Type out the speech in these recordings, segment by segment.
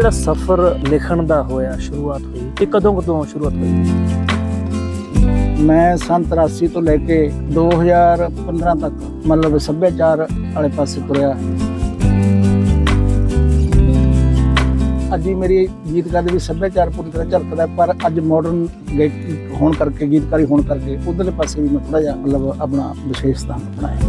ਜਿਹੜਾ ਸਫ਼ਰ ਲਿਖਣ ਦਾ ਹੋਇਆ, ਸ਼ੁਰੂਆਤ ਹੋਈ ਇਹ ਕਦੋਂ ਕਦੋਂ ਸ਼ੁਰੂਆਤ ਹੋਈ? ਮੈਂ ਸੰਨ 83 ਤੋਂ ਲੈ ਕੇ 2015 ਤੱਕ ਮਤਲਬ ਸੱਭਿਆਚਾਰ ਵਾਲੇ ਪਾਸੇ ਤੁਰਿਆ। ਅੱਜ ਹੀ ਮੇਰੀ ਗੀਤਕਾਰ ਦੇ ਸੱਭਿਆਚਾਰ ਪੂਰੀ ਤਰ੍ਹਾਂ ਝਲਕਦਾ, ਪਰ ਅੱਜ ਮਾਡਰਨ ਗਾਇਕੀ ਹੋਣ ਕਰਕੇ, ਗੀਤਕਾਰੀ ਹੋਣ ਕਰਕੇ ਉਧਰਲੇ ਪਾਸੇ ਵੀ ਮੈਂ ਥੋੜਾ ਜਿਹਾ ਮਤਲਬ ਆਪਣਾ ਵਿਸ਼ੇਸ਼ ਸਥਾਨ ਬਣਾਇਆ।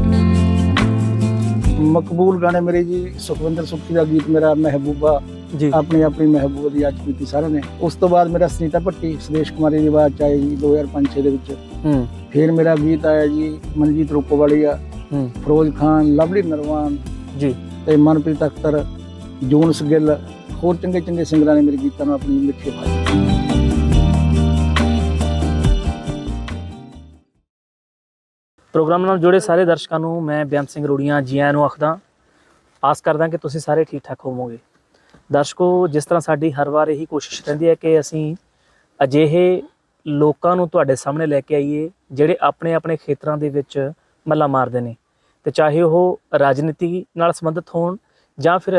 ਮਕਬੂਲ ਗਾਣੇ ਮੇਰੇ ਜੀ, ਸੁਖਵਿੰਦਰ ਸੁਖੀ ਦਾ ਗੀਤ ਮੇਰਾ ਮਹਿਬੂਬਾ ਜੀ। ਆਪਣੀ ਆਪਣੀ ਮਹਿਬੂਬਾ ਦੀ ਅੱਜ ਕੀਤੀ ਸਾਰਿਆਂ ਨੇ। ਉਸ ਤੋਂ ਬਾਅਦ ਮੇਰਾ ਸੁਨੀਤਾ ਭੱਟੀ ਸੁਦੇਸ਼ ਕੁਮਾਰੀ ਦੀ ਆਵਾਜ਼ ਚ ਆਈ ਜੀ 2005-6 ਦੇ ਵਿੱਚ। ਹੂੰ। ਫਿਰ ਮੇਰਾ ਗੀਤ ਆਇਆ ਜੀ ਮਨਜੀਤ ਰੂਪੋਵਾਲੀਆ ਹੂੰ। ਫਿਰੋਜ਼ ਖਾਨ ਲਵਲੀ ਨਰਵਾਨ ਜੀ। ਤੇ ਮਨਪ੍ਰੀਤ ਅਖਤਰ ਜੂਨਸ ਗਿੱਲ ਹੋਰ ਚੰਗੇ ਚੰਗੇ ਸਿੰਗਰਾਂ ਨੇ ਮੇਰੇ ਗੀਤਾਂ ਨੂੰ ਆਪਣੀ ਮਿੱਠੀ ਆਵਾਜ਼ ਪ੍ਰੋਗਰਾਮ ਨਾਲ ਜੁੜੇ ਸਾਰੇ ਦਰਸ਼ਕਾਂ ਨੂੰ ਮੈਂ ਬੇਅੰਤ ਸਿੰਘ ਰੂੜੀਆਂ ਜੀ ਆਇਆਂ ਨੂੰ ਆਖਦਾ ਆਸ ਕਰਦਾ ਕਿ ਤੁਸੀਂ ਸਾਰੇ ਠੀਕ ਠਾਕ ਹੋਵੋਗੇ। ਦਰਸ਼ਕੋ, ਜਿਸ ਤਰ੍ਹਾਂ ਸਾਡੀ ਹਰ ਵਾਰ ਇਹੀ ਕੋਸ਼ਿਸ਼ ਰਹਿੰਦੀ ਹੈ ਕਿ ਅਸੀਂ ਅਜਿਹੇ ਲੋਕਾਂ ਨੂੰ ਤੁਹਾਡੇ ਸਾਹਮਣੇ ਲੈ ਕੇ ਆਈਏ, ਜਿਹੜੇ ਆਪਣੇ ਆਪਣੇ ਖੇਤਰਾਂ ਦੇ ਵਿੱਚ ਮੱਲਾ ਮਾਰਦੇ ਨੇ। ਤੇ ਚਾਹੇ ਉਹ ਰਾਜਨੀਤੀ ਨਾਲ ਸੰਬੰਧਿਤ ਹੋਣ ਜਾਂ ਫਿਰ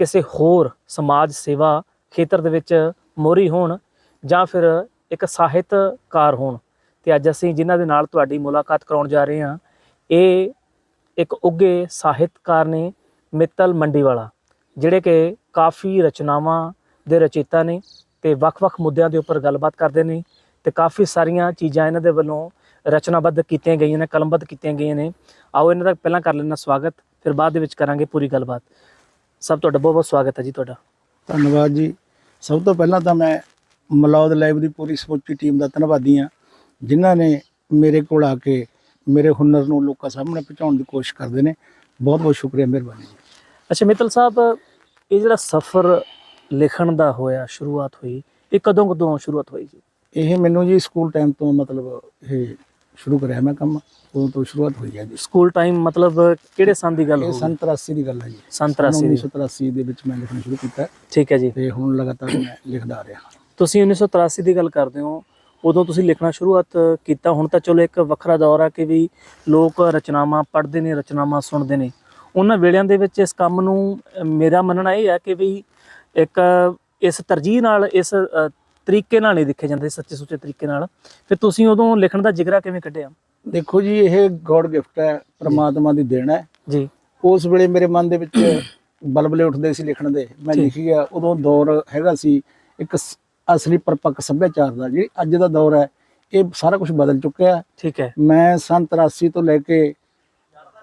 ਕਿਸੇ ਹੋਰ ਸਮਾਜ ਸੇਵਾ ਖੇਤਰ ਦੇ ਵਿੱਚ ਮੋਹਰੀ ਹੋਣ ਜਾਂ ਫਿਰ ਇੱਕ ਸਾਹਿਤਕਾਰ ਹੋਣ। ਤੇ ਅੱਜ ਅਸੀਂ ਜਿਨ੍ਹਾਂ ਦੇ ਨਾਲ ਤੁਹਾਡੀ ਮੁਲਾਕਾਤ ਕਰਾਉਣ ਜਾ ਰਹੇ ਹਾਂ, ਇਹ ਇੱਕ ਉੱਗੇ ਸਾਹਿਤਕਾਰ ਨੇ ਮਿੱਤਲ ਮੰਡੀ ਵਾਲਾ ਜਿਹੜੇ ਕਿ ਕਾਫੀ ਰਚਨਾਵਾਂ ਦੇ ਰਚੇਤਾ ਨੇ ਤੇ ਵੱਖ-ਵੱਖ ਮੁੱਦਿਆਂ ਦੇ ਉੱਪਰ ਗੱਲਬਾਤ ਕਰਦੇ ਨੇ ਤੇ ਕਾਫੀ ਸਾਰੀਆਂ ਚੀਜ਼ਾਂ ਇਹਨਾਂ ਦੇ ਵੱਲੋਂ ਰਚਨਾਬੱਧ ਕੀਤੀਆਂ ਗਈਆਂ ਨੇ, ਕਲਮਬੱਧ ਕੀਤੀਆਂ ਗਈਆਂ ਨੇ। ਆਓ ਇਹਨਾਂ ਦਾ ਪਹਿਲਾਂ ਕਰ ਲੈਣਾ ਸਵਾਗਤ, ਫਿਰ ਬਾਅਦ ਦੇ ਵਿੱਚ ਕਰਾਂਗੇ ਪੂਰੀ ਗੱਲਬਾਤ। ਸਭ ਤੁਹਾਡਾ ਬਹੁਤ ਬਹੁਤ ਸਵਾਗਤ ਹੈ ਜੀ ਤੁਹਾਡਾ। ਧੰਨਵਾਦ ਜੀ। ਸਭ ਤੋਂ ਪਹਿਲਾਂ ਤਾਂ ਮੈਂ ਮਲੌਦ ਲਾਈਵ ਦੀ ਪੂਰੀ ਸਮੁੱਚੀ ਟੀਮ ਦਾ ਧੰਨਵਾਦੀ ਹਾਂ, ਜਿਨ੍ਹਾਂ ਨੇ ਮੇਰੇ ਕੋਲ ਆ ਕੇ ਮੇਰੇ ਹੁਨਰ ਨੂੰ ਲੋਕਾਂ ਸਾਹਮਣੇ ਪਹੁੰਚਾਉਣ ਦੀ ਕੋਸ਼ਿਸ਼ ਕਰਦੇ ਨੇ। ਬਹੁਤ ਬਹੁਤ ਸ਼ੁਕਰੀਆ, ਮਿਹਰਬਾਨੀ ਜੀ। ਅੱਛਾ ਮਿੱਤਲ ਸਾਹਿਬ ਇਹ ਜਿਹੜਾ ਸਫ਼ਰ ਲਿਖਣ ਦਾ ਹੋਇਆ ਸ਼ੁਰੂਆਤ ਹੋਈ ਇਹ ਕਦੋਂ ਕਦੋਂ ਸ਼ੁਰੂਆਤ ਹੋਈ ਜੀ? ਇਹ ਮੈਨੂੰ ਜੀ ਸਕੂਲ ਟਾਈਮ ਤੋਂ ਮਤਲਬ ਇਹ ਸ਼ੁਰੂ ਕਰਿਆ ਮੈਂ ਕੰਮ ਉਦੋਂ ਤੋਂ ਸ਼ੁਰੂਆਤ ਹੋਈ ਹੈ ਜੀ। ਸਕੂਲ ਟਾਈਮ ਮਤਲਬ ਕਿਹੜੇ ਸੰਨ ਦੀ ਗੱਲ ਇਹ ਹੋਊਗੀ ਸੰਨ 83 ਦੀ ਗੱਲ ਹੈ ਜੀ। ਸੰਨ 83 ਦੀ। 1983 ਦੇ ਵਿੱਚ ਮੈਂ ਲਿਖਣਾ ਸ਼ੁਰੂ ਕੀਤਾ। ਠੀਕ ਹੈ ਜੀ। ਤੇ ਹੁਣ ਲਗਾਤਾਰ ਮੈਂ ਲਿਖਦਾ ਆ ਰਿਹਾ ਤੁਸੀਂ 1983 ਦੀ ਗੱਲ ਕਰਦੇ ਹੋ ਉਦੋਂ ਤੁਸੀਂ ਲਿਖਣਾ ਸ਼ੁਰੂਆਤ ਕੀਤਾ ਹੁਣ ਤਾਂ ਚਲੋ ਇੱਕ ਵੱਖਰਾ ਦੌਰ ਆ ਕਿ ਵੀ ਲੋਕ ਰਚਨਾਵਾਂ ਪੜ੍ਹਦੇ ਨੇ ਰਚਨਾਵਾਂ ਸੁਣਦੇ ਨੇ। ਉਹਨਾਂ ਵੇਲਿਆਂ ਦੇ ਵਿੱਚ ਇਸ ਕੰਮ ਨੂੰ ਮੇਰਾ ਮੰਨਣਾ ਇਹ ਹੈ ਕਿ ਵੀ ਇੱਕ ਇਸ ਤਰਜੀਹ ਨਾਲ ਇਸ ਤਰੀਕੇ ਨਾਲ ਨਹੀਂ ਲਿਖੇ ਜਾਂਦੇ ਸੱਚੇ ਸੁੱਚੇ ਤਰੀਕੇ ਨਾਲ। ਫਿਰ ਤੁਸੀਂ ਉਦੋਂ ਲਿਖਣ ਦਾ ਜਿਗਰਾ ਕਿਵੇਂ ਕੱਢਿਆ? ਦੇਖੋ ਜੀ ਇਹ ਗੋਡ ਗਿਫਟ ਹੈ ਪ੍ਰਮਾਤਮਾ ਦੀ ਦੇਣ ਹੈ। ਜੀ। ਉਸ ਵੇਲੇ ਮੇਰੇ ਮਨ ਦੇ ਵਿੱਚ ਬਲਬਲੇ ਉੱਠਦੇ ਸੀ ਲਿਖਣ ਦੇ। ਮੈਂ। ਲਿਖੀ ਗਿਆ ਉਦੋਂ ਦੌਰ ਹੈਗਾ ਸੀ ਇੱਕ ਅਸਲੀ ਪਰਪੱਕ ਸੱਭਿਆਚਾਰ ਦਾ ਜਿਹੜੀ ਅੱਜ ਦਾ ਦੌਰ ਹੈ ਇਹ ਸਾਰਾ ਕੁਝ ਬਦਲ ਚੁੱਕਿਆ ਹੈ। ਠੀਕ ਹੈ। ਮੈਂ ਸੰਨ 83 ਤੋਂ ਲੈ ਕੇ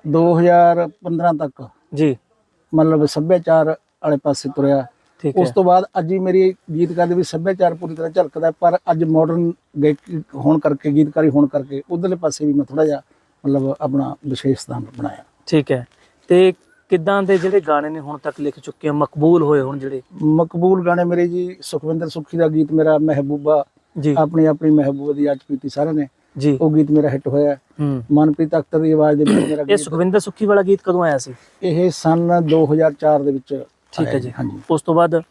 2015 ਤੱਕ। ਜੀ। ਮਤਲਬ ਸੱਭਿਆਚਾਰ ਵਾਲੇ ਪਾਸੇ ਤੁਰਿਆ। ਠੀਕ ਉਸ ਹੈ ਤੋਂ ਬਾਅਦ ਅੱਜ ਹੀ ਮੇਰੀ ਗੀਤਕਾਰ ਦੇ ਵਿੱਚ ਸੱਭਿਆਚਾਰ ਪੂਰੀ ਤਰ੍ਹਾਂ ਝਲਕਦਾ ਪਰ ਅੱਜ ਮਾਡਰਨ ਗਾਇਕੀ ਹੋਣ ਕਰਕੇ ਗੀਤਕਾਰੀ ਹੋਣ ਕਰਕੇ ਉਧਰਲੇ ਪਾਸੇ ਵੀ ਮੈਂ ਥੋੜਾ ਜਿਹਾ ਮਤਲਬ ਆਪਣਾ ਵਿਸ਼ੇਸ਼ ਸਥਾਨ ਬਣਾਇਆ। ਠੀਕ ਹੈ। ਤੇ ਕਿੱਦਾਂ ਦੇ ਜਿਹੜੇ ਗਾਣੇ ਨੇ ਹੁਣ ਤੱਕ ਲਿਖ ਚੁੱਕੇ ਆ ਮਕਬੂਲ ਹੋਏ ਹੁਣ ਜਿਹੜੇ। ਮਕਬੂਲ ਗਾਣੇ ਮੇਰੇ ਜੀ ਸੁਖਵਿੰਦਰ ਸੁੱਖੀ ਦਾ ਗੀਤ ਮੇਰਾ ਮਹਿਬੂਬਾ ਜੀ। ਆਪਣੀ ਆਪਣੀ ਮਹਿਬੂਬਾ ਦੀ ਅੱਜ ਕੀਤੀ ਸਾਰਿਆਂ ਨੇ। ਜੀ। ਉਹ ਗੀਤ ਮੇਰਾ ਹਿੱਟ ਹੋਇਆ ਮਨਪ੍ਰੀਤ ਅਖਤਰ ਦੀ ਆਵਾਜ਼ ਦੇ ਵਿੱਚ ਮੇਰਾ ਇਹ ਸੁਖਵਿੰਦਰ ਸੁੱਖੀ ਵਾਲਾ ਗੀਤ ਕਦੋਂ ਆਇਆ ਸੀ? ਇਹ ਸਨ 2004 ਦੇ ਵਿੱਚ ਠੀਕ ਹੈ ਜੀ। ਹਾਂਜੀ। ਉਸ ਤੋਂ ਬਾਅਦ?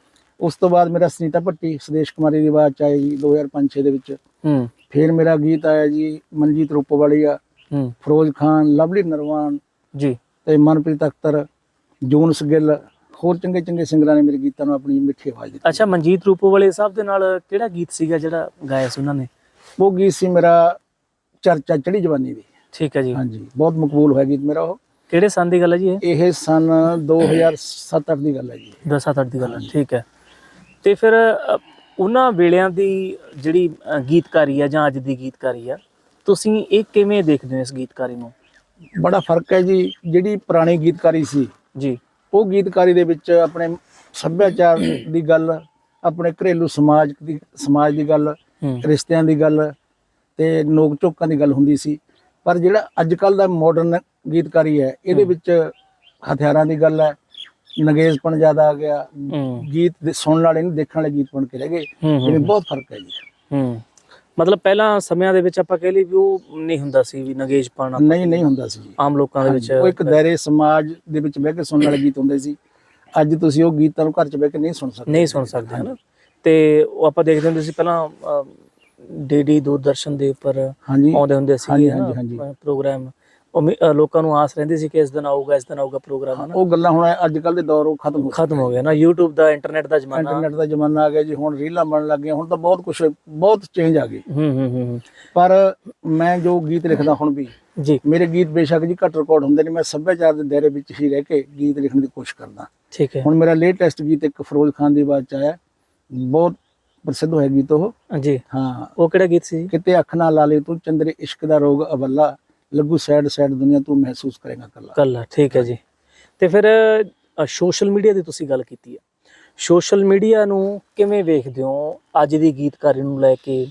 ਉਸ ਤੋਂ ਬਾਅਦ ਮੇਰਾ ਸੁਨੀਤਾ ਭੱਟੀ ਸੁਦੇਸ਼ ਕੁਮਾਰੀ ਦੀ ਆਵਾਜ਼ ਚ ਆਈ ਜੀ 2005-6 ਦੇ ਵਿੱਚ। ਹੂੰ। ਫਿਰ ਮੇਰਾ ਗੀਤ ਆਇਆ ਜੀ ਮਨਜੀਤ ਰੂਪੋਵਾਲੀਆ ਹੂੰ। ਫਿਰੋਜ਼ ਖਾਨ ਲਵਲੀ ਨਰਵਾਨ ਜੀ। ਤੇ ਮਨਪ੍ਰੀਤ ਅਖਤਰ ਜੂਨਸ ਗਿੱਲ ਹੋਰ ਚੰਗੇ ਚੰਗੇ ਸਿੰਗਰਾਂ ਨੇ ਮੇਰੇ ਗੀਤਾਂ ਨੂੰ ਆਪਣੀ ਮਿੱਠੀ ਆਵਾਜ਼ ਦਿੱਤੀ। ਅੱਛਾ ਮਨਜੀਤ ਰੂਪੋਵਾਲੇ ਸਾਹਿਬ ਦੇ ਨਾਲ ਕਿਹੜਾ ਗੀਤ ਸੀਗਾ ਜਿਹੜਾ ਗਾਇਆ ਸੀ ਉਹਨਾਂ ਨੇ? ਉਹ ਗੀਤ ਸੀ ਮੇਰਾ ਚਰਚਾ ਚੜੀ ਜਵਾਨੀ ਦੀ ਠੀਕ ਹੈ ਜੀ। ਹਾਂਜੀ ਬਹੁਤ ਮਕਬੂਲ ਹੋਇਆ ਗੀਤ ਮੇਰਾ ਉਹ। ਕਿਹੜੇ ਸੰਨ ਦੀ ਗੱਲ ਹੈ ਜੀ ਇਹ? ਸਨ 2007 ਦੀ ਗੱਲ ਹੈ ਜੀ। ਦਸਾਂ ਤੱਕ ਦੀ ਗੱਲ ਹੈ ਠੀਕ ਹੈ। ਤੇ ਫਿਰ ਉਹਨਾਂ ਵੇਲਿਆਂ ਦੀ ਜਿਹੜੀ ਗੀਤਕਾਰੀ ਆ ਜਾਂ ਅੱਜ ਦੀ ਗੀਤਕਾਰੀ ਆ ਤੁਸੀਂ ਇਹ ਕਿਵੇਂ ਦੇਖਦੇ ਹੋ ਇਸ ਗੀਤਕਾਰੀ ਨੂੰ? ਬੜਾ ਫ਼ਰਕ ਹੈ ਜੀ ਜਿਹੜੀ ਪੁਰਾਣੀ ਗੀਤਕਾਰੀ ਸੀ ਜੀ। ਉਹ ਗੀਤਕਾਰੀ ਦੇ ਵਿੱਚ ਆਪਣੇ ਸੱਭਿਆਚਾਰ ਦੀ ਗੱਲ ਆਪਣੇ ਘਰੇਲੂ ਸਮਾਜ ਦੀ ਸਮਾਜ ਦੀ ਗੱਲ ਰਿਸ਼ਤਿਆਂ ਦੀ ਗੱਲ ਤੇ ਨੋਕ ਝੋਕਾਂ ਦੀ ਗੱਲ ਹੁੰਦੀ ਸੀ। ਪਰ ਜਿਹੜਾ ਅੱਜ ਕੱਲ ਦਾ ਮਾਡਰਨ ਗੀਤਕਾਰੀ ਹੈ ਇਹਦੇ ਵਿੱਚ ਹਥਿਆਰਾਂ ਦੀ ਗੱਲ ਹੈ ਨਗੇਜ਼ਪਣ ਜ਼ਿਆਦਾ ਆ ਗਿਆ ਗੀਤ ਸੁਣਨ ਵਾਲੇ ਨਹੀਂ ਦੇਖਣ ਵਾਲੇ ਗੀਤ ਬਣ ਕੇ ਰਹਿ ਗਏ। ਹੂੰ, ਇਹ ਹੂੰ। ਬਹੁਤ ਫ਼ਰਕ ਹੈ ਜੀ। ਮਤਲਬ ਪਹਿਲਾਂ ਸਮਿਆਂ ਦੇ ਵਿੱਚ ਆਪਾਂ ਕਹਿ ਲਈ ਵੀ ਉਹ ਨਹੀਂ ਹੁੰਦਾ ਸੀ ਵੀ ਨਗੇਸ਼ ਪਾਣਾ ਨਹੀਂ ਨਹੀਂ ਹੁੰਦਾ ਸੀ ਆਮ ਲੋਕਾਂ ਦੇ ਵਿੱਚ ਉਹ ਇੱਕ ਦਾਇਰੇ ਸਮਾਜ ਦੇ ਵਿੱਚ ਬਹਿ ਕੇ ਸੁਣਨ ਵਾਲੇ ਗੀਤ ਹੁੰਦੇ ਸੀ। ਅੱਜ ਤੁਸੀਂ ਉਹ ਗੀਤਾਂ ਨੂੰ ਘਰ 'ਚ ਬਹਿ ਕੇ ਨਹੀਂ ਸੁਣ ਸਕਦੇ। ਨਹੀਂ ਸੁਣ ਸਕਦੇ ਹਨ ਤੇ ਉਹ ਆਪਾਂ ਦੇਖਦੇ ਹੁੰਦੇ ਸੀ ਪਹਿਲਾਂ ਡੀਡੀ ਦੂਰਦਰਸ਼ਨ ਦੇ ਉੱਪਰ ਹਾਂਜੀ। ਆਉਂਦੇ ਹੁੰਦੇ ਸੀ ਹਾਂਜੀ, ਹਾਂਜੀ, ਹਾਂਜੀ। ਪ੍ਰੋਗਰਾਮ। ਉਮੀ- ਅ, ਲੋਕਾਂ ਨੂੰ ਆਸ ਰਹਿੰਦੀ ਸੀ ਕਿ ਇਸ ਦਿਨ ਆਊਗਾ ਇਸ ਦਿਨ ਆਊਗਾ ਪ੍ਰੋਗਰਾਮ ਹਨਾ। ਉਹ ਗੱਲਾਂ ਹੁਣ ਅੱਜ ਕੱਲ ਦੇ ਦੌਰ ਉਹ ਖਤਮ ਹੋ ਖਤਮ ਹੋ ਗਿਆ ਨਾ YouTube ਦਾ ਇੰਟਰਨੈਟ ਦਾ ਜ਼ਮਾਨਾ। ਇੰਟਰਨੈਟ ਦਾ ਜ਼ਮਾਨਾ ਆ ਗਿਆ ਜੀ ਹੁਣ ਰੀਲਾਂ ਬਣਨ ਲੱਗ ਗਈਆਂ ਹੁਣ ਤਾਂ ਬਹੁਤ ਕੁਝ ਬਹੁਤ ਚੇਂਜ ਆ ਗਈ। ਹੂੰ ਹੂੰ ਹੂੰ ਹੂੰ। ਪਰ ਮੈਂ ਜੋ ਗੀਤ ਲਿਖਦਾ ਹੁਣ ਵੀ ਜੀ। ਮੇਰੇ ਗੀਤ ਬੇਸ਼ੱਕ ਜੀ ਘੱਟ ਰਿਕਾਰਡ ਹੁੰਦੇ ਨੇ ਮੈਂ ਸੱਭਿਆਚਾਰ ਦੇ ਦਾਇਰੇ ਵਿੱਚ ਹੀ ਰਹਿ ਕੇ ਗੀਤ ਲਿਖਣ ਦੀ ਕੋਸ਼ਿਸ਼ ਕਰਦਾ। ਠੀਕ ਹੈ। ਹੁਣ ਮੇਰਾ ਲੇਟੈਸਟ ਗੀਤ ਇੱਕ ਫਿਰੋਜ਼ ਖਾਨ ਦੀ ਆਵਾਜ਼ ਚ ਆਇਆ। ਬਹੁਤ ਪ੍ਰਸਿੱਧ ਹੋਇਆ ਗੀਤ ਉਹ। ਜੀ ਹਾਂ। ਉਹ ਕਿਹੜਾ ਗੀਤ ਸੀ? ਕਿਤੇ ਅੱਖ ਨਾ ਲਾ ਲੈ ਤੂੰ ਚੰਦਰੇ ਇਸ਼ਕ ਦਾ ਰੋਗ ਅਵੱਲਾ। ਲੱਗੂ ਸੈਡ ਸੈਡ ਦੁਨੀਆ ਤੂੰ ਮਹਿਸੂਸ ਕਰੇਗਾ ਕੱਲਾ। ਕੱਲਾ ਠੀਕ ਹੈ ਜੀ। ਤੇ ਫਿਰ ਸੋਸ਼ਲ ਮੀਡੀਆ ਦੀ ਤੁਸੀਂ ਗੱਲ ਕੀਤੀ ਹੈ। ਸੋਸ਼ਲ ਮੀਡੀਆ ਨੂੰ ਕਿਵੇਂ ਵੇਖਦੇ ਹੋ? ਅੱਜ ਦੀ ਗੀਤਕਾਰੀ ਨੂੰ ਲੈ ਕੇ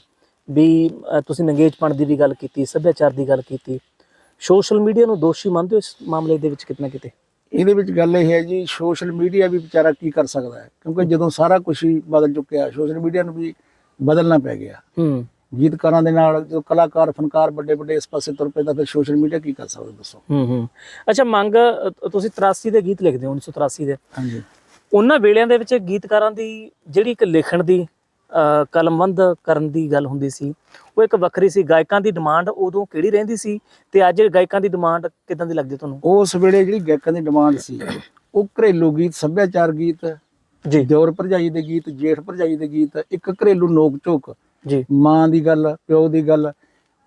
ਵੀ ਤੁਸੀਂ ਨੰਗੇਜਪਣ ਦੀ ਵੀ ਗੱਲ ਕੀਤੀ ਸੱਭਿਆਚਾਰ ਦੀ ਗੱਲ ਕੀਤੀ। ਸੋਸ਼ਲ ਮੀਡੀਆ ਨੂੰ ਦੋਸ਼ੀ ਮੰਨਦੇ ਹੋ ਇਸ ਮਾਮਲੇ ਦੇ ਵਿੱਚ ਕਿਤਨਾ ਕਿਤੇ? ਇਹਦੇ ਵਿੱਚ ਗੱਲ ਇਹ ਹੈ ਜੀ ਸੋਸ਼ਲ ਮੀਡੀਆ ਵੀ ਵਿਚਾਰਾ ਕੀ ਕਰ ਸਕਦਾ ਹੈ? ਕਿਉਂਕਿ ਜਦੋਂ ਸਾਰਾ ਕੁਝ ਹੀ ਬਦਲ ਚੁੱਕਿਆ ਸੋਸ਼ਲ ਮੀਡੀਆ ਨੂੰ ਵੀ ਬਦਲਣਾ ਪੈ ਗਿਆ। ਹੂੰ। ਗੀਤਕਾਰਾਂ ਦੇ ਨਾਲ ਜੋ ਕਲਾਕਾਰ ਫਨਕਾਰ ਵੱਡੇ ਵੱਡੇ ਇਸ ਪਾਸੇ ਤੁਰ ਪਏ ਤਾਂ ਫਿਰ ਸੋਸ਼ਲ ਮੀਡੀਆ ਕੀ ਕਰ ਸਕਦਾ ਦੱਸੋ? ਹੂੰ ਹੂੰ। ਅੱਛਾ ਮੰਗ ਤੁਸੀਂ 83 ਦੇ ਗੀਤ ਲਿਖਦੇ ਹੋ 1983 ਦੇ। ਹਾਂਜੀ। ਉਹਨਾਂ ਵੇਲਿਆਂ ਦੇ ਵਿੱਚ ਗੀਤਕਾਰਾਂ ਦੀ ਜਿਹੜੀ ਇੱਕ ਲਿਖਣ ਦੀ ਕਲਮਬੰਦ ਕਰਨ ਦੀ ਗੱਲ ਹੁੰਦੀ ਸੀ ਉਹ ਇੱਕ ਵੱਖਰੀ ਸੀ ਗਾਇਕਾਂ ਦੀ ਡਿਮਾਂਡ ਉਦੋਂ ਕਿਹੜੀ ਰਹਿੰਦੀ ਸੀ ਤੇ ਅੱਜ ਗਾਇਕਾਂ ਦੀ ਡਿਮਾਂਡ ਕਿਦਾਂ ਦੀ ਲੱਗਦੀ ਤੁਹਾਨੂੰ? ਉਸ ਵੇਲੇ ਜਿਹੜੀ ਗਾਇਕਾਂ ਦੀ ਡਿਮਾਂਡ ਸੀ ਉਹ ਘਰੇਲੂ ਗੀਤ ਸੱਭਿਆਚਾਰ ਗੀਤ ਜੀ। ਦਿਓਰ ਭਰਜਾਈ ਦੇ ਗੀਤ ਜੇਠ ਭਰਜਾਈ ਦੇ ਗੀਤ ਇੱਕ ਘਰੇਲੂ ਨੋਕ ਝੋਕ ਜੀ। ਮਾਂ ਦੀ ਗੱਲ ਪਿਓ ਦੀ ਗੱਲ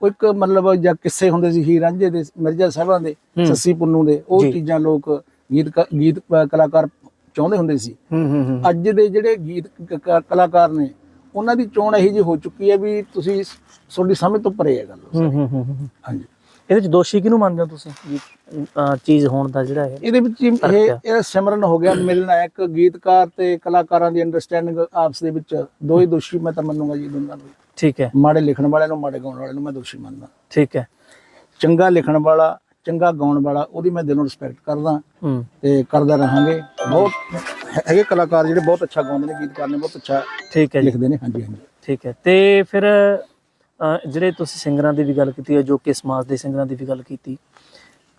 ਉਹ ਇੱਕ ਮਤਲਬ ਜਾਂ ਕਿੱਸੇ ਹੁੰਦੇ ਸੀ ਹੀਰ ਰਾਂਝੇ ਦੇ ਮਿਰਜ਼ਾ ਸਾਹਿਬਾਂ ਦੇ ਹੂੰ। ਸੱਸੀ ਪੁੰਨੂ ਦੇ ਉਹ। ਚੀਜ਼ਾਂ ਲੋਕ ਗੀਤ ਗੀਤ ਕਲਾਕਾਰ ਚਾਹੁੰਦੇ ਹੁੰਦੇ ਸੀ। ਹੂੰ ਹੂੰ ਹੂੰ। ਅੱਜ ਦੇ ਜਿਹੜੇ ਗੀਤ ਕਲਾਕਾਰ ਨੇ ਉਹਨਾਂ ਦੀ ਚੋਣ ਇਹੀ ਜੀ ਹੋ ਚੁੱਕੀ ਹੈ ਵੀ ਤੁਸੀਂ ਤੁਹਾਡੀ ਸਮਝ ਤੋਂ ਪਰੇ ਹੈ ਗੱਲ। ਹੂੰ ਹੂੰ ਹੂੰ ਹੂੰ। ਹਾਂਜੀ। ਇਹਦੇ ਵਿੱਚ ਦੋਸ਼ੀ ਕਿਹਨੂੰ ਮੰਨਦੇ ਹੋ ਤੁਸੀਂ? ਚੀਜ਼ ਹੋਣ ਦਾ ਜਿਹੜਾ ਹੈ ਇਹਦੇ ਵਿੱਚ ਇਹ। ਇਹ ਸਿਮਰਨ ਹੋ ਗਿਆ ਮਿਲਣਾ ਇੱਕ ਗੀਤਕਾਰ ਤੇ ਕਲਾਕਾਰਾਂ ਦੀ ਅੰਡਰਸਟੈਂਡਿੰਗ ਆਪਸ ਦੇ ਵਿੱਚ ਦੋ ਹੀ ਦੋਸ਼ੀ ਮੈਂ ਤਾਂ ਮੰਨੂਗਾ ਜੀ ਦੋਨਾਂ ਨੂੰ ਠੀਕ ਹੈ। ਮਾੜੇ ਲਿਖਣ ਵਾਲਿਆਂ ਨੂੰ ਮਾੜੇ ਗਾਉਣ ਵਾਲਿਆਂ ਨੂੰ ਮੈਂ ਦੋਸ਼ੀ ਮੰਨਦਾ। ਠੀਕ ਹੈ। ਚੰਗਾ ਲਿਖਣ ਵਾਲਾ ਚੰਗਾ ਗਾਉਣ ਵਾਲਾ ਉਹਦੀ ਮੈਂ ਦਿਲੋਂ ਰਿਸਪੈਕਟ ਕਰਦਾ। ਤੇ ਕਰਦਾ ਰਹਾਂਗੇ। ਬਹੁਤ ਹੈਗੇ ਕਲਾਕਾਰ ਜਿਹੜੇ ਬਹੁਤ ਅੱਛਾ ਗਾਉਂਦੇ ਨੇ ਗੀਤਕਾਰ ਨੇ ਬਹੁਤ ਅੱਛਾ ਠੀਕ ਹੈ ਜੀ। ਲਿਖਦੇ ਨੇ ਹਾਂਜੀ ਹਾਂਜੀ। ਠੀਕ ਹੈ। ਤੇ ਫਿਰ ਜਿਹੜੇ ਤੁਸੀਂ ਸਿੰਗਰਾਂ ਦੀ ਵੀ ਗੱਲ ਕੀਤੀ ਹੈ ਜੋ ਕਿ ਸਮਾਜ ਦੇ ਸਿੰਗਰਾਂ ਦੀ ਵੀ ਗੱਲ ਕੀਤੀ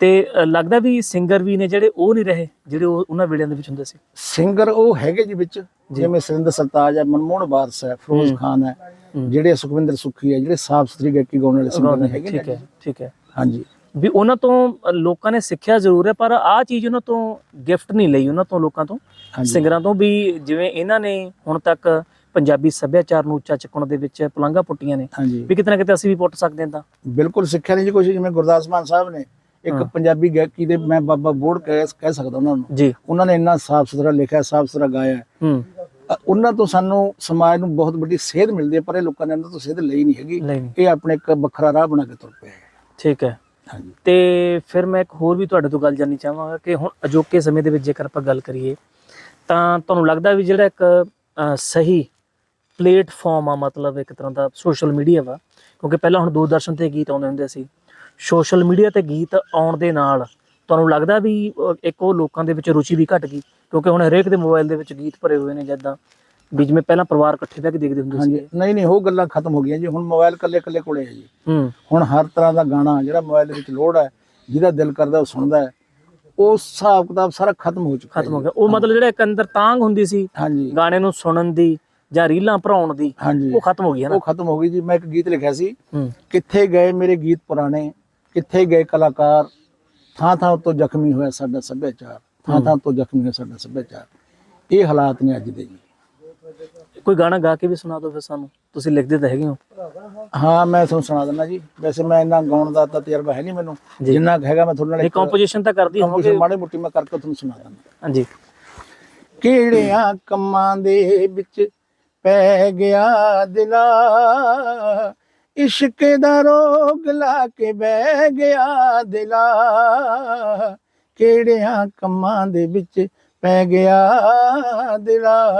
ਤੇ ਲੱਗਦਾ ਵੀ ਸਿੰਗਰ ਵੀ ਨੇ ਜਿਹੜੇ ਉਹ ਨਹੀਂ ਰਹੇ ਜਿਹੜੇ ਉਹ ਉਹਨਾਂ ਵੇਲਿਆਂ ਦੇ ਵਿੱਚ ਹੁੰਦੇ ਸੀ? ਸਿੰਗਰ ਉਹ ਹੈਗੇ ਜੀ ਵਿੱਚ ਜਿਵੇਂ ਸੁਰਿੰਦਰ ਸਰਤਾਜ ਹੈ ਮਨਮੋਹਨ ਵਾਰਸ ਹੈ ਫਿਰੋਜ਼। ਖਾਨ ਹੈ। ਜਿਹੜੇ ਸੁਖਵਿੰਦਰ ਸੁਖੀ ਹੈ ਜਿਹੜੇ ਸਾਫ਼ ਸੁਥਰੀ ਗਾਇਕੀ ਗਾਉਣ ਵਾਲੇ ਸਿੰਗਰ ਨੇ ਹੈਗੇ ਠੀਕ ਹੈ ਠੀਕ ਹੈ। ਹਾਂਜੀ। ਵੀ ਉਹਨਾਂ ਤੋਂ ਲੋਕਾਂ ਨੇ ਸਿੱਖਿਆ ਜ਼ਰੂਰ ਹੈ ਪਰ ਆਹ ਚੀਜ਼ ਉਹਨਾਂ ਤੋਂ ਗਿਫਟ ਨਹੀਂ ਲਈ ਉਹਨਾਂ ਤੋਂ ਲੋਕਾਂ ਤੋਂ। ਸਿੰਗਰਾਂ ਤੋਂ ਵੀ ਜਿਵੇਂ ਇਹਨਾਂ ਨੇ ਹੁਣ ਤੱਕ ਪੰਜਾਬੀ ਸੱਭਿਆਚਾਰ ਨੂੰ ਉੱਚਾ ਚੱਕਣ ਦੇ ਵਿੱਚ ਪਲੰਘਾਂ ਪੁੱਟੀਆਂ ਨੇ ਵੀ ਕਿਤੇ ਨਾ ਕਿਤੇ ਅਸੀਂ ਵੀ ਪੁੱਟ ਸਕਦੇ ਹਾਂ ਤਾਂ। ਬਿਲਕੁਲ ਸਿੱਖਿਆ ਨਹੀਂ ਜੀ ਕੁਛ ਜਿਵੇਂ ਗੁਰਦਾਸ ਮਾਨ ਸਾਹਿਬ ਨੇ ਇੱਕ। ਪੰਜਾਬੀ ਗਾਇਕੀ ਦੇ ਮੈਂ ਬਾਬਾ ਬੋੜ ਕਹਿ ਸਕਦਾ ਉਹਨਾਂ ਨੂੰ। ਜੀ। ਉਹਨਾਂ ਨੇ ਇੰਨਾ ਸਾਫ਼ ਸੁਥਰਾ ਲਿਖਿਆ ਸਾਫ਼ ਸੁਥਰਾ ਗਾਇਆ। ਹੂੰ। ਉਹਨਾਂ ਤੋਂ ਸਾਨੂੰ ਸਮਾਜ ਨੂੰ ਬਹੁਤ ਵੱਡੀ ਸੇਧ ਮਿਲਦੀ ਹੈ ਪਰ ਇਹ ਲੋਕਾਂ ਨੇ ਉਹਨਾਂ ਤੋਂ ਸੇਧ ਲਈ ਨਹੀਂ ਹੈਗੀ। ਇਹ ਆਪਣੇ ਇੱਕ ਵੱਖਰਾ ਰਾਹ ਬਣਾ ਕੇ ਤੁਰ ਪਏ। ਠੀਕ ਹੈ। ਤੇ ਫਿਰ ਮੈਂ ਇੱਕ ਹੋਰ ਵੀ ਤੁਹਾਡੇ ਤੋਂ ਗੱਲ ਜਾਨਣੀ ਚਾਹਾਂਗਾ ਕਿ ਹੁਣ ਅਜੋਕੇ ਸਮੇਂ ਦੇ ਵਿੱਚ ਜੇਕਰ ਆਪਾਂ ਗੱਲ ਕਰੀਏ ਤਾਂ ਤੁਹਾਨੂੰ ਲੱਗਦਾ ਵੀ ਜਿਹੜਾ ਇੱਕ ਸਹੀ ਪਲੇਟਫਾਰਮ ਆ ਮਤਲਬ ਇੱਕ ਤਰ੍ਹਾਂ ਦਾ ਸੋਸ਼ਲ ਮੀਡੀਆ ਵਾ? ਕਿਉਂਕਿ ਪਹਿਲਾਂ ਹੁਣ ਦੂਰਦਰਸ਼ਨ ਤੇ ਗੀਤ ਆਉਂਦੇ ਹੁੰਦੇ ਸੀ। ਸੋਸ਼ਲ ਮੀਡੀਆ ਤੇ ਗੀਤ ਆਉਣ ਦੇ ਨਾਲ ਤੁਹਾਨੂੰ ਲੱਗਦਾ ਵੀ ਇੱਕ ਉਹ ਲੋਕਾਂ ਦੇ ਵਿੱਚ ਰੁਚੀ ਵੀ ਘਟ ਗਈ? ਕਿਉਂਕਿ ਹੁਣ ਹਰੇਕ ਦੇ ਮੋਬਾਈਲ ਦੇ ਵਿੱਚ ਗੀਤ ਭਰੇ ਹੋਏ ਨੇ ਜਿੱਦਾਂ ਵੀ ਜਿਵੇਂ ਪਹਿਲਾਂ ਪਰਿਵਾਰ ਇਕੱਠੇ ਬਹਿ ਕੇ ਦੇਖਦੇ ਹੁੰਦੇ ਸੀ ਨਹੀਂ ਨਹੀਂ ਉਹ ਗੱਲਾਂ ਖਤਮ ਹੋ ਗਈਆਂ ਜੀ। ਹੁਣ ਮੋਬਾਈਲ ਕੱਲੇ ਕੱਲੇ ਕੋਲੇ ਹੈ। ਜੀ ਹੁਣ ਹਰ ਤਰ੍ਹਾਂ ਦਾ ਗਾਣਾ ਜਿਹੜਾ ਮੋਬਾਈਲ ਦੇ ਵਿੱਚ ਲੋਡ ਹੈ ਜਿਹਦਾ ਦਿਲ ਕਰਦਾ ਉਹ ਸੁਣਦਾ ਹੈ। ਉਹ ਹਿਸਾਬ ਕਿਤਾਬ ਸਾਰਾ ਖਤਮ ਹੋ ਚੁੱਕਾ ਖਤਮ ਹੋ। ਗਿਆ। ਉਹ ਮਤਲਬ ਜਿਹੜਾ ਇੱਕ ਅੰਦਰ ਤਾਂਗ ਹੁੰਦੀ ਸੀ ਹਾਂਜੀ। ਗਾਣੇ ਨੂੰ ਸੁਣਨ ਦੀ ਜਾਂ ਰੀਲਾਂ ਭਰਾਉਣ ਦੀ ਉਹ ਖਤਮ ਹੋ ਗਈ ਹੈ ਨਾ? ਉਹ ਖਤਮ ਹੋ ਗਈ ਜੀ। ਮੈਂ ਇੱਕ ਗੀਤ ਲਿਖਿਆ ਸੀ। ਕਿੱਥੇ ਗਏ ਮੇਰੇ ਗੀਤ ਪੁਰਾਣੇ? ਕਿੱਥੇ ਗਏ ਕਲਾਕਾਰ? ਥਾਂ ਥਾਂ ਤੋਂ ਜ਼ਖਮੀ ਹੋਇਆ ਸਾਡਾ ਸੱਭਿਆਚਾਰ। ਥਾਂ ਥਾਂ ਤੋਂ ਜ਼ਖਮੀ ਹੋਇਆ ਸਾਡਾ ਸੱਭਿਆਚਾਰ। ਇਹ ਹਾਲਾਤ ਨੇ ਅੱਜ ਦੇ ਜੀ। ਕੋਈ ਗਾਣਾ ਗਾ ਕੇ ਵੀ ਸੁਣਾ ਦਿਓ ਫਿਰ ਸਾਨੂੰ। ਤੁਸੀਂ ਲਿਖਦੇ ਤਾਂ ਹੈਗੇ ਹੋ। ਹਾਂ ਮੈਂ ਤੁਹਾਨੂੰ ਸੁਣਾ ਦਿੰਦਾ ਜੀ। ਵੈਸੇ ਮੈਂ ਇੰਨਾ ਗਾਉਣ ਦਾ ਤਾਂ ਤਜਰਬਾ ਹੈ ਨਹੀਂ ਮੈਨੂੰ। ਜਿੰਨਾ ਹੈਗਾ ਮੈਂ ਤੁਹਾਡੇ ਨਾਲ ਇਹ ਕੰਪੋਜੀਸ਼ਨ ਤਾਂ ਕਰਦੀ ਹੋਵੋਗੇ। ਮਾੜੀ ਮੁੱਟੀ ਮੈਂ ਕਰਕੇ ਤੁਹਾਨੂੰ ਸੁਣਾ ਦਿੰਦਾ। ਹਾਂਜੀ। ਕਿਹੜਿਆਂ ਕੰਮਾਂ ਦੇ ਵਿੱਚ ਪੈ ਗਿਆ ਦਿਲਾ? ਇਸ਼ਕ ਦਾ ਰੋਗ ਲਾ ਕੇ ਬਹਿ ਗਿਆ ਦਿਲਾ। ਕਿਹੜਿਆਂ ਕੰਮਾਂ ਦੇ ਵਿੱਚ ਪੈ ਗਿਆ ਦਿਲਾ?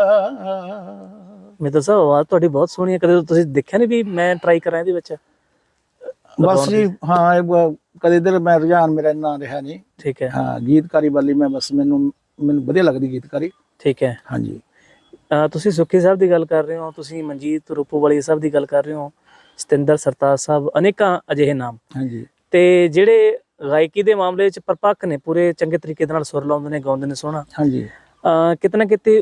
ਮੈਂ ਸਾਹਿਬ ਆਵਾਜ਼ ਤੁਹਾਡੀ ਬਹੁਤ ਸੋਹਣੀ ਹੈ। ਕਦੇ ਤੁਸੀਂ ਦੇਖਿਆ ਨਹੀਂ ਵੀ ਮੈਂ ਟਰਾਈ ਕਰਾਂ ਇਹਦੇ ਵਿੱਚ? ਬਸ ਜੀ ਹਾਂ ਇਹ ਕਦੇ ਇਧਰ ਮੈਂ ਰੁਝਾਨ ਮੇਰਾ ਇੰਨਾ ਰਿਹਾ ਨਹੀਂ ਠੀਕ ਹੈ। ਹਾਂ ਗੀਤਕਾਰੀ ਵਾਲੀ ਮੈਂ ਬਸ ਮੈਨੂੰ ਮੈਨੂੰ ਵਧੀਆ ਲੱਗਦੀ ਗੀਤਕਾਰੀ। ਠੀਕ ਹੈ। ਹਾਂਜੀ। ਤੁਸੀਂ ਸੁੱਖੀ ਸਾਹਿਬ ਦੀ ਗੱਲ ਕਰ ਰਹੇ ਹੋ ਤੁਸੀਂ ਮਨਜੀਤ ਰੂਪੋਵਾਲੀ ਸਾਹਿਬ ਦੀ ਗੱਲ ਕਰ ਰਹੇ ਹੋ ਸਤਿੰਦਰ ਸਰਤਾਜ ਸਾਹਿਬ ਅਨੇਕਾਂ ਅਜਿਹੇ ਨਾਮ। ਹਾਂਜੀ। ਤੇ ਜਿਹੜੇ ਗਾਇਕੀ ਦੇ ਮਾਮਲੇ 'ਚ ਪਰਪੱਕ ਨੇ ਪੂਰੇ ਚੰਗੇ ਤਰੀਕੇ ਦੇ ਨਾਲ ਸੁਰ ਲਾਉਂਦੇ ਨੇ ਗਾਉਂਦੇ ਨੇ ਸੋਹਣਾ। ਹਾਂਜੀ। ਅਹ ਕਿਤੇ ਨਾ ਕਿਤੇ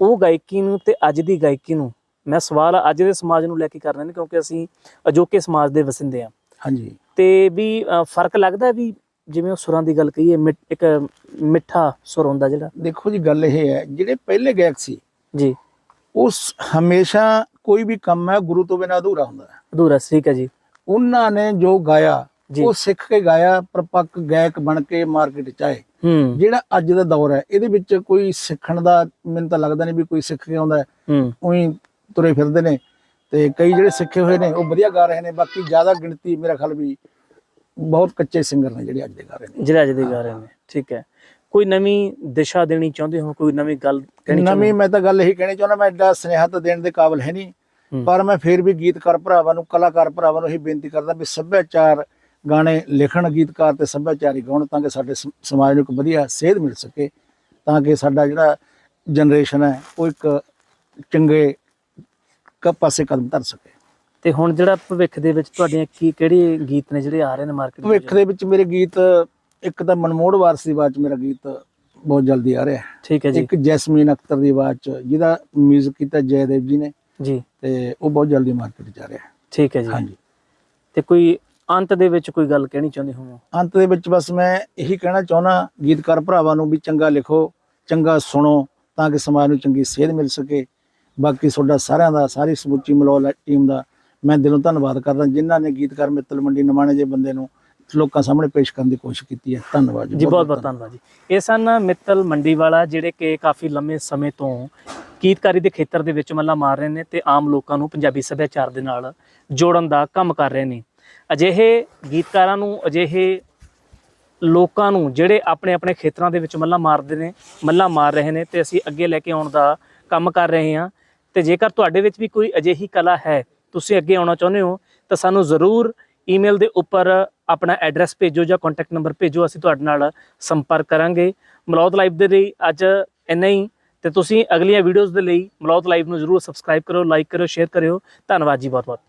ਉਹ ਗਾਇਕੀ ਨੂੰ ਤੇ ਅੱਜ ਦੀ ਗਾਇਕੀ ਨੂੰ ਮੈਂ ਸਵਾਲ ਅੱਜ ਦੇ ਸਮਾਜ ਨੂੰ ਲੈ ਕੇ ਕਰ ਰਿਹਾ ਨੇ ਕਿਉਂਕਿ ਅਸੀਂ ਅਜੋਕੇ ਸਮਾਜ ਦੇ ਵਸਿੰਦੇ ਆ ਹਾਂਜੀ। ਤੇ ਵੀ ਫ਼ਰਕ ਲੱਗਦਾ ਵੀ ਜਿਵੇਂ ਉਹ ਸੁਰਾਂ ਦੀ ਗੱਲ ਕਹੀਏ ਇੱਕ ਮਿੱਠਾ ਸੁਰ ਹੁੰਦਾ ਜਿਹੜਾ। ਦੇਖੋ ਜੀ ਗੱਲ ਇਹ ਹੈ ਜਿਹੜੇ ਪਹਿਲੇ ਗਾਇਕ ਸੀ ਜੀ। ਉਸ ਹਮੇਸ਼ਾ ਕੋਈ ਵੀ ਕੰਮ ਹੈ ਗੁਰੂ ਤੋਂ ਬਿਨਾਂ ਅਧੂਰਾ ਹੁੰਦਾ ਹੈ। ਅਧੂਰਾ ਠੀਕ ਹੈ ਜੀ। ਉਹਨਾਂ ਨੇ ਜੋ ਗਾਇਆ। ਉਹ ਸਿੱਖ ਕੇ ਗਾਇਆ ਪਰਪੱਕ ਗਾਇਕ ਬਣ ਕੇ ਮਾਰਕੀਟ ਚ ਆਏ। ਜਿਹੜਾ ਅੱਜ ਦਾ ਦੌਰ ਹੈ ਇਹਦੇ ਵਿੱਚ ਕੋਈ ਸਿੱਖਣ ਦਾ ਮੈਨੂੰ ਤਾਂ ਲੱਗਦਾ ਨਹੀਂ ਵੀ ਕੋਈ ਸਿੱਖ ਕੇ ਆਉਂਦਾ। ਉਹੀ ਤੁਰੇ ਫਿਰਦੇ ਨੇ। ਤੇ ਕਈ ਜਿਹੜੇ ਸਿੱਖੇ ਹੋਏ ਨੇ ਉਹ ਵਧੀਆ ਗਾ ਰਹੇ ਨੇ ਬਾਕੀ ਜ਼ਿਆਦਾ ਗਿਣਤੀ ਮੇਰਾ ਖਿਆਲ ਵੀ ਬਹੁਤ ਕੱਚੇ ਸਿੰਗਰ ਨੇ ਜਿਹੜੇ ਅੱਜ ਦੇ ਗਾ ਰਹੇ ਨੇ। ਜਿਹੜਾ ਅੱਜ ਦੇ ਗਾ ਰਹੇ ਨੇ ਠੀਕ ਹੈ। ਕੋਈ ਨਵੀਂ ਦਿਸ਼ਾ ਦੇਣੀ ਚਾਹੁੰਦੇ ਹੋ? ਕੋਈ ਨਵੀਂ ਗੱਲ ਕਹਿਣੀ ਚਾਹੁੰਦੇ ਨਵੀਂ ਮੈਂ ਤਾਂ ਗੱਲ ਇਹੀ ਕਹਿਣੀ ਚਾਹੁੰਦਾ ਮੈਂ ਐਡਾ ਸੁਨੇਹਾ ਤਾਂ ਦੇਣ ਦੇ ਕਾਬਿਲ ਹੈ ਨਹੀਂ। ਪਰ ਮੈਂ ਫੇਰ ਵੀ ਗੀਤਕਾਰ ਭਰਾਵਾਂ ਨੂੰ ਕਲਾਕਾਰ ਭਰਾਵਾਂ ਨੂੰ ਇਹੀ ਬੇਨਤੀ ਕਰਦਾ ਵੀ ਸੱਭਿਆਚਾਰ ਗਾਣੇ ਲਿਖਣ ਗੀਤਕਾਰ ਤੇ ਸੱਭਿਆਚਾਰੀ ਗਾਉਣ ਤਾਂ ਕਿ ਸਾਡੇ ਸਮਾਜ ਨੂੰ ਇੱਕ ਵਧੀਆ ਸੇਧ ਮਿਲ ਸਕੇ ਤਾਂ ਕਿ ਸਾਡਾ ਜਿਹੜਾ ਜਨਰੇਸ਼ਨ ਹੈ ਉਹ ਇੱਕ ਚੰਗੇ ਪਾਸੇ ਕਦਮ ਧਰ ਸਕੇ। ਤੇ ਹੁਣ ਜਿਹੜਾ ਭਵਿੱਖ ਦੇ ਵਿੱਚ ਤੁਹਾਡੀਆਂ ਕੀ ਕਿਹੜੇ ਗੀਤ ਨੇ ਜਿਹੜੇ ਆ ਰਹੇ ਨੇ ਮਾਰਕੀਟ ਭਵਿੱਖ ਦੇ ਵਿੱਚ ਮੇਰੇ ਗੀਤ ਇੱਕ ਤਾਂ ਮਨਮੋੜ ਵਾਰਸ ਦੀ ਆਵਾਜ਼ ਮੇਰਾ ਗੀਤ ਬਹੁਤ ਜਲਦੀ ਆ ਰਿਹਾ। ਠੀਕ ਹੈ ਜੀ। ਇੱਕ ਜੈਸਮੀਨ ਅਖਤਰ ਦੀ ਆਵਾਜ਼ 'ਚ ਜਿਹਦਾ 뮤직 ਕੀਤਾ ਜੈਦੇਵ ਜੀ ਨੇ ਜੀ। ਤੇ ਉਹ ਬਹੁਤ ਜਲਦੀ ਮਾਰਕੀਟ 'ਚ ਆ ਰਿਹਾ। ਠੀਕ ਹੈ ਜੀ। ਹਾਂਜੀ। ਤੇ ਕੋਈ ਅੰਤ ਦੇ ਵਿੱਚ ਕੋਈ ਗੱਲ ਕਹਿਣੀ ਚਾਹੁੰਦੇ ਹੋ ਅੰਤ ਦੇ ਵਿੱਚ ਬਸ ਮੈਂ ਇਹੀ ਕਹਿਣਾ ਚਾਹੁੰਦਾ ਗੀਤਕਾਰ ਭਰਾਵਾਂ ਨੂੰ ਵੀ ਚੰਗਾ ਲਿਖੋ ਚੰਗਾ ਸੁਣੋ ਤਾਂ ਕਿ ਸਮਾਜ ਨੂੰ ਚੰਗੀ ਸੇਧ ਮਿਲ ਸਕੇ। ਬਾਕੀ ਤੁਹਾਡਾ ਸਾਰਿਆਂ ਦਾ ਸਾਰੀ ਸਮੁੱਚੀ ਮਲੋਲ ਟੀਮ ਦਾ ਮੈਂ ਦਿਲੋਂ ਧੰਨਵਾਦ ਕਰਦਾ ਜਿਨ੍ਹਾਂ ਨੇ ਗੀਤਕਾਰ ਮਿੱਤਲ ਮੰਡੀ ਨਿਮਾਣੇ ਜੇ ਬੰਦੇ ਨੂੰ ਲੋਕਾਂ ਸਾਹਮਣੇ ਪੇਸ਼ ਕਰਨ ਦੀ ਕੋਸ਼ਿਸ਼ ਕੀਤੀ ਹੈ। ਧੰਨਵਾਦ ਜੀ ਬਹੁਤ ਬਹੁਤ ਧੰਨਵਾਦ ਜੀ। ਇਹ ਸਨ ਮਿੱਤਲ ਮੰਡੀਵਾਲਾ ਜਿਹੜੇ ਕਿ ਕਾਫੀ ਲੰਮੇ ਸਮੇਂ ਤੋਂ ਗੀਤਕਾਰੀ ਦੇ ਖੇਤਰ ਦੇ ਵਿੱਚ ਮੱਲਾ ਮਾਰ ਰਹੇ ਨੇ ਤੇ ਆਮ ਲੋਕਾਂ ਨੂੰ ਪੰਜਾਬੀ ਸੱਭਿਆਚਾਰ ਦੇ ਨਾਲ ਜੋੜਨ ਦਾ ਕੰਮ ਕਰ ਰਹੇ ਨੇ। ਅਜਿਹੇ ਗੀਤਕਾਰਾਂ ਨੂੰ, ਅਜਿਹੇ ਲੋਕਾਂ ਨੂੰ ਜਿਹੜੇ ਆਪਣੇ ਆਪਣੇ ਖੇਤਰਾਂ ਦੇ ਵਿੱਚ ਮੱਲਾ ਮਾਰਦੇ ਨੇ, ਮੱਲਾ ਮਾਰ ਰਹੇ ਨੇ ਤੇ ਅਸੀਂ ਅੱਗੇ ਲੈ ਕੇ ਆਉਣ ਦਾ ਕੰਮ ਕਰ ਰਹੇ ਹਾਂ। ਤੇ ਜੇਕਰ ਤੁਹਾਡੇ ਵਿੱਚ ਵੀ ਕੋਈ ਅਜਿਹੀ ਕਲਾ ਹੈ, ਤੁਸੀਂ ਅੱਗੇ ਆਉਣਾ ਚਾਹੁੰਦੇ ਹੋ, ਤਾਂ ਸਾਨੂੰ ਜ਼ਰੂਰ ਈਮੇਲ ਦੇ ਉੱਪਰ ਆਪਣਾ ਐਡਰੈਸ ਭੇਜੋ ਜਾਂ ਕੰਟੈਕਟ ਨੰਬਰ ਭੇਜੋ, ਅਸੀਂ ਤੁਹਾਡੇ ਨਾਲ ਸੰਪਰਕ ਕਰਾਂਗੇ। ਮਲੌਦ ਲਾਈਵ ਦੇ ਲਈ ਅੱਜ ਇੰਨਾ ਹੀ। ਤੇ ਤੁਸੀਂ ਅਗਲੀਆਂ ਵੀਡੀਓਜ਼ ਦੇ ਲਈ ਮਲੌਦ ਲਾਈਵ ਨੂੰ ਜ਼ਰੂਰ ਸਬਸਕ੍ਰਾਈਬ ਕਰੋ ਲਾਈਕ ਕਰਿਓ ਸ਼ੇਅਰ ਕਰਿਓ। ਧੰਨਵਾਦ ਜੀ ਬਹੁਤ ਬਹੁਤ